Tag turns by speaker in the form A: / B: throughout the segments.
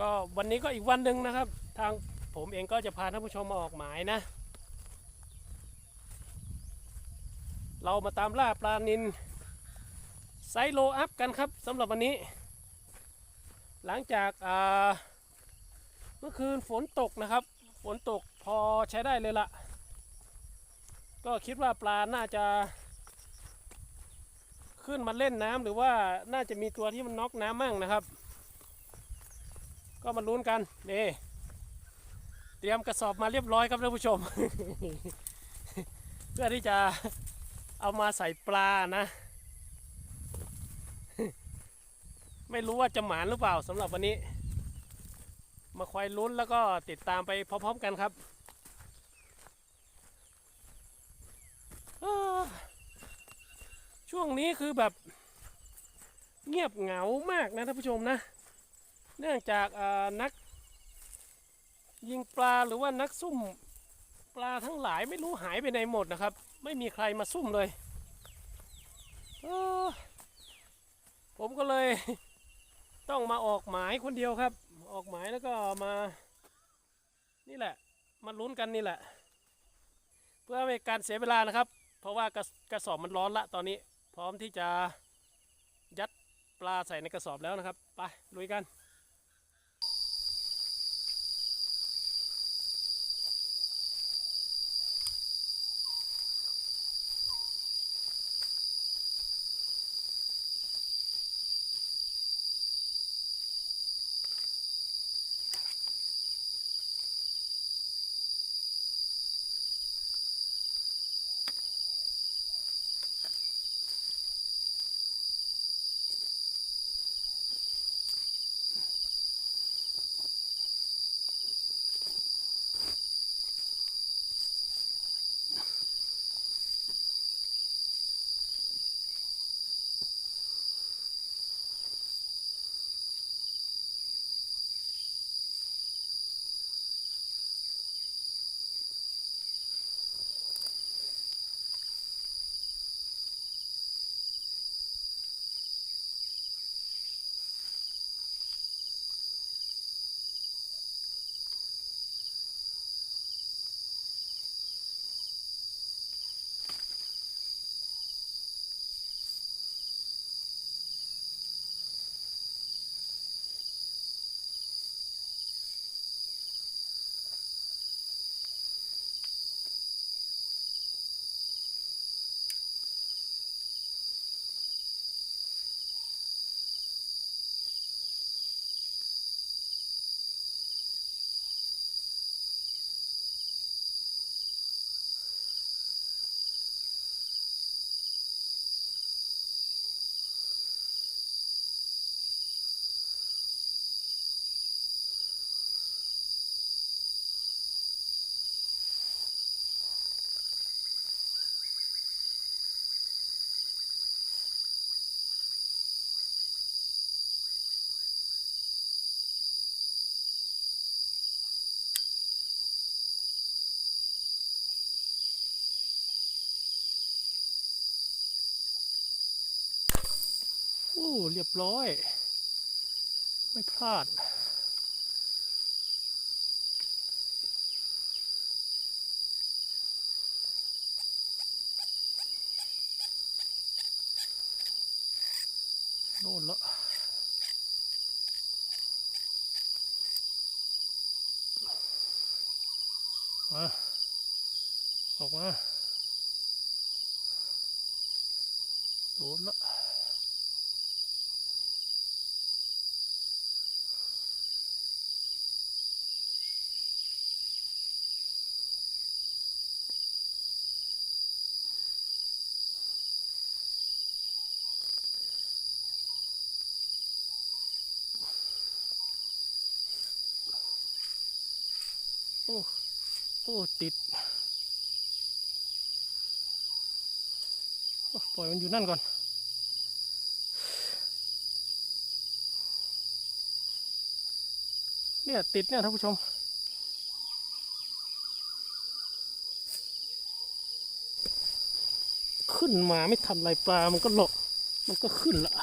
A: ก็วันนี้ก็อีกวันหนึ่งนะครับ ทางผมเองก็จะพาท่านผู้ชมมาออกหมายนะ เรามาตามล่าปลานินไซโลอัพกันครับสำหรับวันนี้ หลังจากเมื่อคืนฝนตกนะครับ ฝนตกพอใช้ได้เลยละก็คิดว่าปลาน่าจะ ขึ้นมาเล่นน้ำหรือว่าน่าจะมีตัวที่มันน็อกน้ำมั่งนะครับ ก็มาลุ้นกันนี่เตรียมกระสอบมาเรียบร้อยครับท่านผู้ชม เพื่อที่จะเอามาใส่ปลานะ ไม่รู้ว่าจะหมานหรือเปล่าสำหรับวันนี้ มาคอยลุ้นแล้วก็ติดตามไปพร้อมๆกันครับช่วงนี้คือแบบเงียบเหงามากนะท่านผู้ชมนะ เนื่องจากนักยิงปลาหรือว่านักซุ่มปลาทั้งหลายไม่รู้หายไปไหนหมดนะครับ ไม่มีใครมาซุ่มเลยเออผมก็เลยต้องมาออกหมายคนเดียวครับ ออกหมายแล้วก็มา นี่แหละ มาลุ้นกันนี่แหละ เพื่อไม่การเสียเวลานะครับ เพราะว่ากระกระสอบมันร้อนละตอนนี้ พร้อมที่จะยัดปลาใส่ในกระสอบแล้วนะครับ ไปลุยกัน โอ้เรียบร้อย ไม่พลาด โน่นละมาออกมาโดนละ โอ้โอ้ ติดโอ้ปล่อยมันอยู่นั่นก่อน เนี่ย ติดเนี่ยท่านผู้ชม ขึ้นมาไม่ทันไรปลา มันก็หลบมันก็ขึ้นละ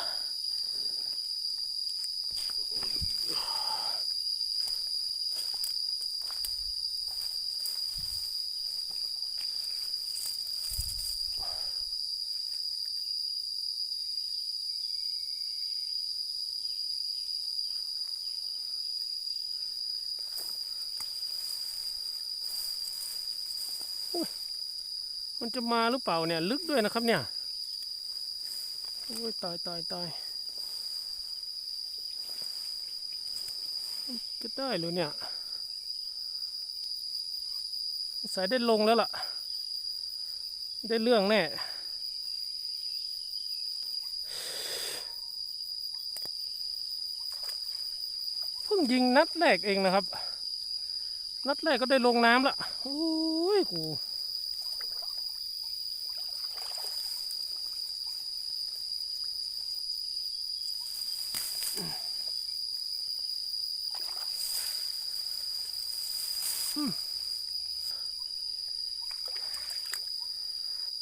A: มันจะมาหรือเปล่าเนี่ย ลึกด้วยนะครับเนี่ย โอ้ยตายตายตายก็ได้เลยเนี่ย สายได้ลงแล้วล่ะ ได้เรื่องแน่เพิ่งยิงนัดแรกเองนะครับ นัดแรกก็ได้ลงน้ำละโอ้ยกู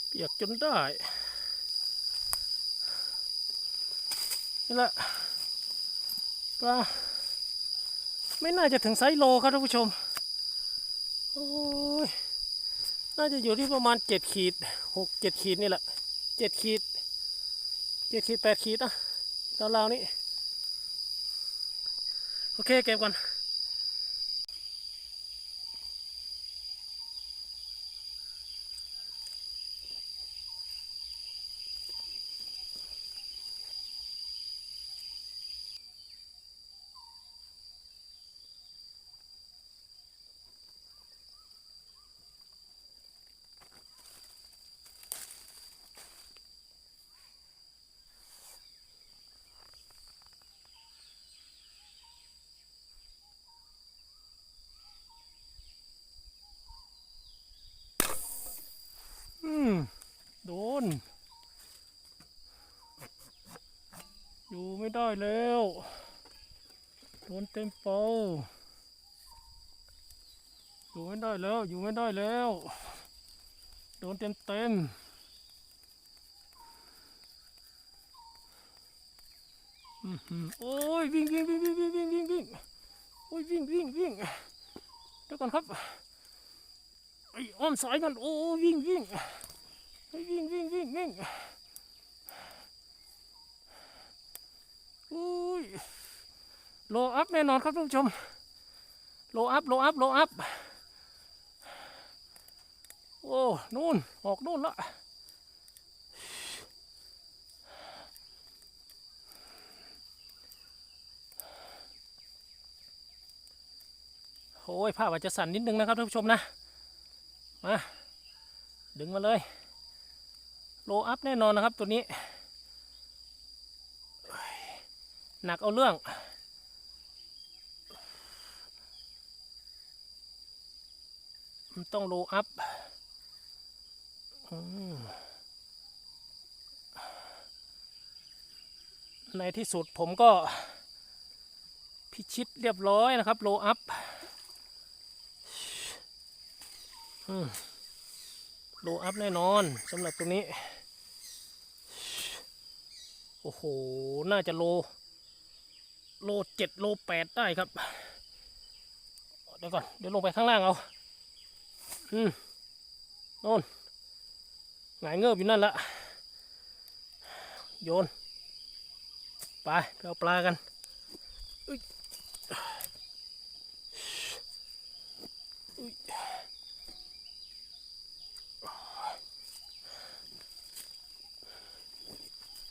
A: เปียกจนได้ นี่แหละปลาไม่น่าจะถึงไซโลครับท่านผู้ชม โอ้ย น่าจะอยู่ที่ประมาณเจ็ดขีดหกเจ็ดขีดนี่แหละเจ็ดขีดเจ็ดขีดแปดขีดนะราวๆนี้ โอเคเก็บก่อน อืม โด น อยู่ไม่ได้แล้วโดนเต็มเป่าอยู่ไม่ได้แล้ว อยู่ไม่ได้แล้ว โดนเต็มเต็มโอ้ยวิ่งวิ่งวิ่งวิ่งวิ่งวิ่งวิ่งวิ่งโอ้ยวิ่งวิ่งวิ่งเดี๋ยวก่อนครับไอ้อ้อมสายกันโอ้วิ่งวิ่ง วิ่งวิ่งวิ่งวิ่งอุ้ยโลอัพแน่นอนครับท่านผู้ชม โลอัพโลอัพโลอัพโอ้นู่นออกนู่นละโอ้ยภาพอาจจะสั่นนิดนึงนะครับท่านผู้ชมนะ มา ดึงมาเลย โลอัพแน่นอนนะครับตัวนี้ หนักเอาเรื่อง มันต้องโลอัพในที่สุดผมก็ พิชิตเรียบร้อยนะครับ โลอัพ อืม โลอัพแน่นอนสำหรับตรงนี้ โอ้โห น่าจะโล โลเจ็ดโลแปดได้ครับ เดี๋ยวก่อน เดี๋ยวลงไปข้างล่างเอา อืมโน่นหงายเงือบอยู่นั่นละโยน ไปไปเอาปลากันอุ๊ยอุ๊ย อุ๊ยอุ๊ยเ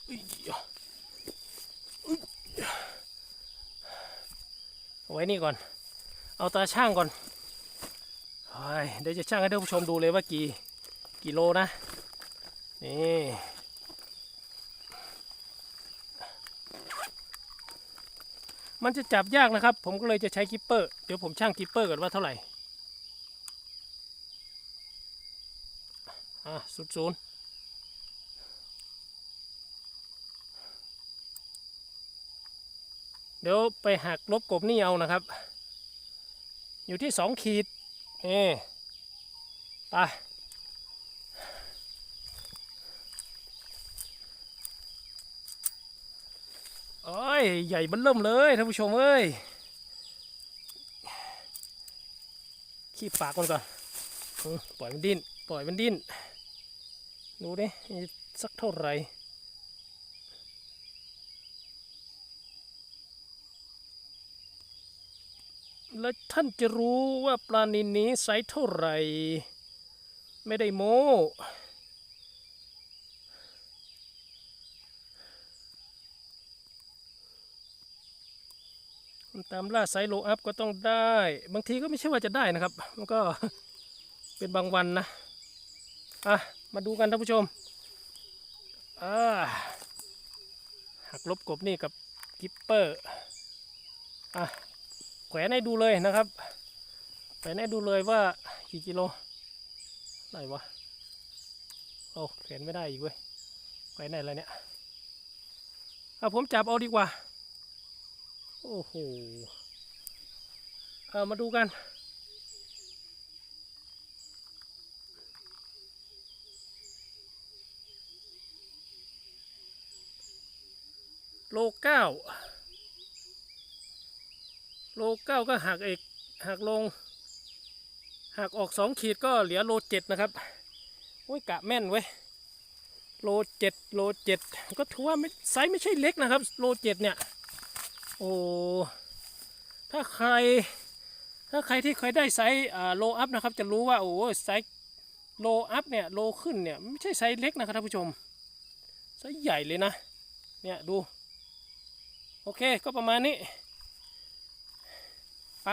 A: อา ไว้นี่ก่อน เอาตาช่างก่อนเฮ้ยเดี๋ยวจะช่างให้ท่านผู้ชมดูเลยว่ากี่กี่โลนะ นี่มันจะจับยากนะครับ ผมก็เลยจะใช้กิปเปอร์ เดี๋ยวผมช่างกิปเปอร์ก่อนว่าเท่าไหร่ อะสุดศูนย์ เดี๋ยวไปหักลบกบนี่เอานะครับ อยู่ที่สองขีดนี่ไปโอ้ย ใหญ่บันเริ่มเลยท่านผู้ชมเอ้ยขี้ปากมันก่อนปล่อยมันดิ้น ปล่อยมันดิ้น ดูดิสักเท่าไหร่ และท่านจะรู้ว่าปลานินนี้ไซส์เท่าไหร่ ไม่ได้โม้ตามล่าไซส์โลอัพก็ต้องได้ บางทีก็ไม่ใช่ว่าจะได้นะครับ มันก็เป็นบางวันนะ อะ มาดูกันท่านผู้ชม อ่าหักลบกบนี่กับกิปเปอร์ อะ แขวนให้ดูเลยนะครับแขวนให้ดูเลยว่ากี่กิโลไหนวะโอ้แขวนไม่ได้อีกเว้ยแขวนไหนแล้วเนี่ยเอาผมจับเอาดีกว่า โอ้โหเอามาดูกันโลเก้า โลเก้าก็หักเอกหักลง หักออกสองขีดก็เหลือโลเจ็ดนะครับโอ้ยกะแม่นเว้ยโลเจ็ดโลเจ็ดก็ถือว่าไม่ไซส์ไม่ใช่เล็กนะครับ โลเจ็ดเนี่ย โอ้ถ้าใคร ถ้าใครที่เคยได้ไซส์อ่าโลอัพนะครับ จะรู้ว่าโอ้ไซส์โลอัพเนี่ยโลขึ้นเนี่ยไม่ใช่ไซส์เล็กนะครับท่านผู้ชมไซส์ใหญ่เลยนะ เนี่ยดู โอเคก็ประมาณนี้ ไป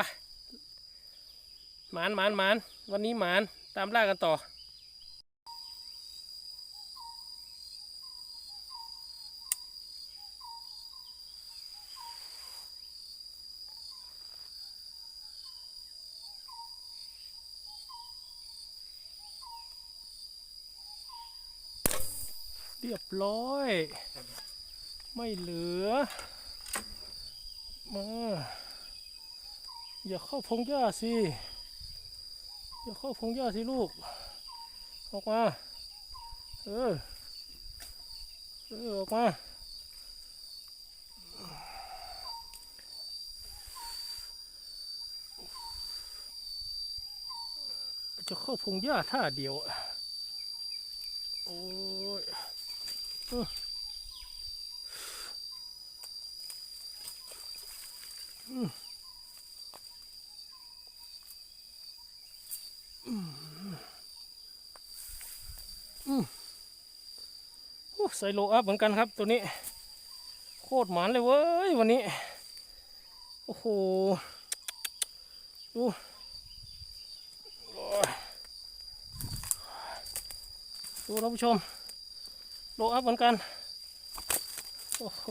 A: หมานหมานหมานวันนี้หมานตามล่ากันต่อเรียบร้อย ไม่เหลือ มา อย่าเข้าพงหญ้าสิ อย่าเข้าพงหญ้าสิลูก ออกมา เออ เออ ออกมาจะเข้าพงหญ้าท่าเดียว โอ้ยเอออืม โอ้ใส่โลอัพเหมือนกันครับตัวนี้ โคตรหมานเลยเว้ยวันนี้ โอ้โห ดูดูท่านผู้ชม โลอัพเหมือนกัน โอ้โห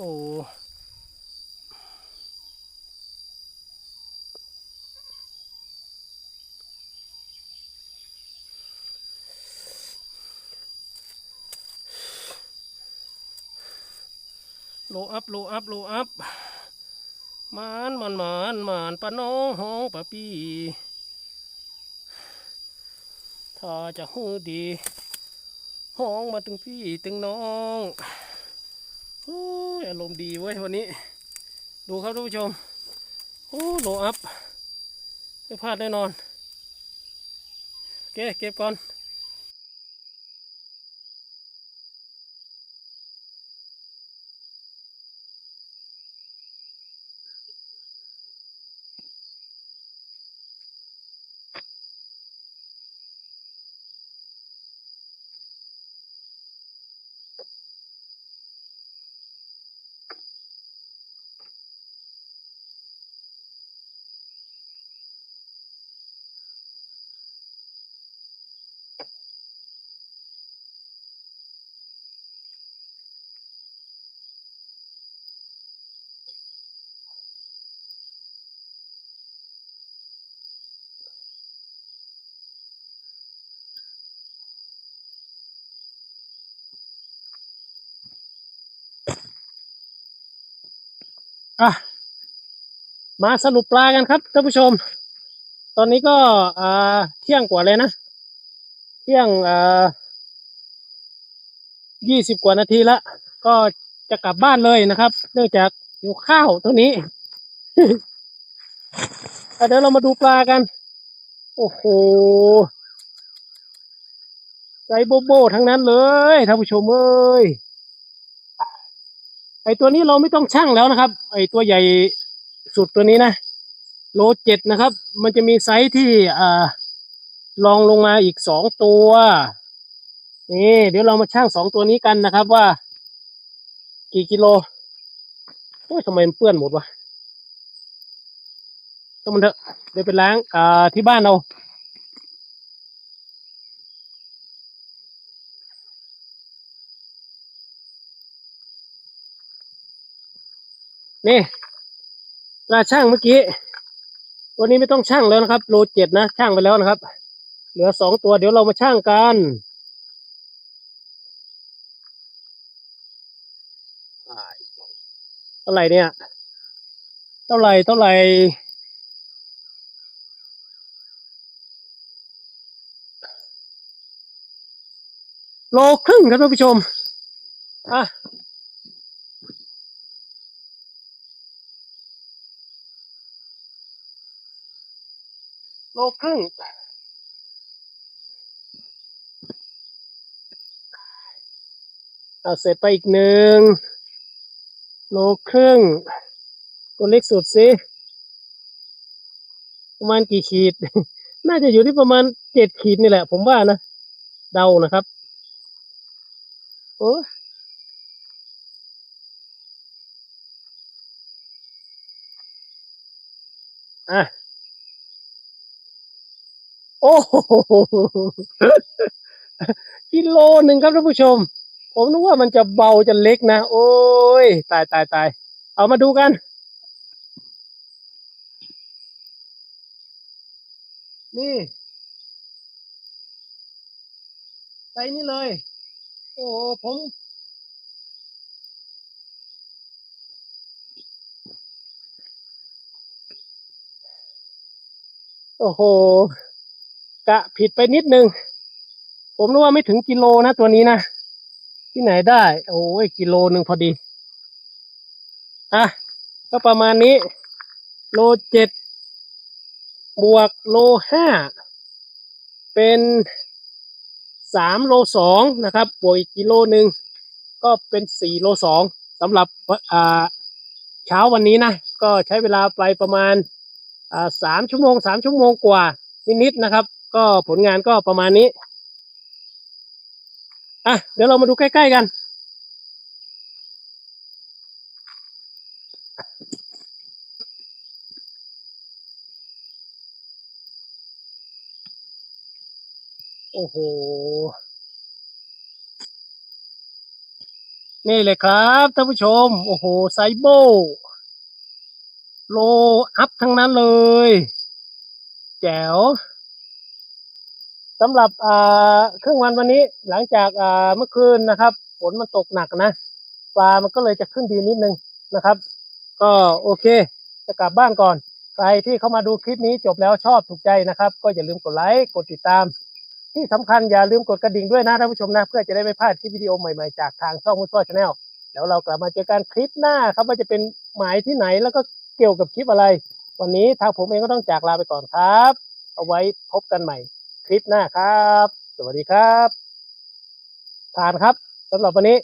A: ลอัพโลอัพโลอัพมานมันมานมานปะน้องห้องปะปีถ้าจะหูดี ห้องมาถึงพี่ถึงน้องโอ้ยอารมณ์ดีเว้ยวันนี้ ดูครับท่านผู้ชมโอ้โลอัพไม่พลาดแน่นอนโอเคเก็บก่อน อะมาสรุปปลากันครับท่านผู้ชม ตอนนี้ก็อ่าเที่ยงกว่าเลยนะ เที่ยงอ่ายี่สิบกว่านาทีละ ก็จะกลับบ้านเลยนะครับ เนื่องจากอยู่ข้าวตัวนี้เดี๋ยวเรามาดูปลากัน โอ้โหใจโบโบทั้งนั้นเลยท่านผู้ชมเอ้ย ไอตัวนี้เราไม่ต้องชั่งแล้วนะครับ ไอตัวใหญ่สุดตัวนี้นะโลเจ็ดนะครับ มันจะมีไซส์ที่อ่าลองลงมาอีกสองตัวนี่เดี๋ยวเรามาชั่งสองตัวนี้กันนะครับว่า กี่กิโลโอ้ยทำไมมันเปื้อนหมดวะก็มันเถอะเดี๋ยวไปล้างอ่าที่บ้านเรา นี่ปลาช่างเมื่อกี้ตัวนี้ไม่ต้องช่างแล้วนะครับ โลเจ็ดนะช่างไปแล้วนะครับ เหลือสองตัวเดี๋ยวเรามาช่างกันเท่าไหร่เนี่ย เท่าไหร่เท่าไหร่โลครึ่งครับท่านผู้ชมอะ โลครึ่งเอาเสร็จไปอีกหนึ่งโลครึ่งตัวเล็กสุดสิประมาณกี่ขีด น่าจะอยู่ที่ประมาณเจ็ดขีดนี่แหละ ผมว่านะ เดานะครับ โอ้อะ โอ้โหกิโลหนึ่งครับท่านผู้ชม ผมนึกว่ามันจะเบาจะเล็กนะ โอ้ย ตายตายตายเอามาดูกันนี่ใส่นี่เลย โอ้ผม โอ้โหะผิดไปนิดนึง ผมนึกว่าไม่ถึงกิโลนะตัวนี้นะ ที่ไหนได้ โอ้ยกิโลหนึ่งพอดี อะ ก็ประมาณนี้ โลเจ็ดบวกโลห้าเป็นสามโลสองนะครับบวกอีกกิโลหนึ่งก็เป็นสี่โลสองสำหรับอ่าเช้าวันนี้นะ ก็ใช้เวลาไปประมาณสามชั่วโมงสามชั่วโมงกว่านิดๆนะครับ ก็ผลงานก็ประมาณนี้ อะ เดี๋ยวเรามาดูใกล้ ๆ กัน โอ้โห นี่เลยครับท่านผู้ชม โอ้โห ไซโบ โลอัพทั้งนั้นเลย แจ๋ว สำหรับอ่าครึ่งวันวันนี้หลังจากอ่าเมื่อคืนนะครับฝนมันตกหนักนะปลามันก็เลยจะขึ้นดีนิดนึงนะครับ ก็โอเค จะกลับบ้านก่อน ใครที่เข้ามาดูคลิปนี้จบแล้วชอบถูกใจนะครับ ก็อย่าลืมกดไลค์กดติดตาม ที่สำคัญอย่าลืมกดกระดิ่งด้วยนะท่านผู้ชมนะ เพื่อจะได้ไม่พลาดคลิปวิดีโอใหม่ๆจากทางช่องมุทโต้ชาแนลแล้วเรากลับมาเจอกันคลิปหน้าครับว่าจะเป็นหมายที่ไหนแล้วก็เกี่ยวกับคลิปอะไร วันนี้ทางผมเองก็ต้องจากลาไปก่อนครับ เอาไว้พบกันใหม่ คลิปหน้าครับ สวัสดีครับ ผ่านครับสำหรับวันนี้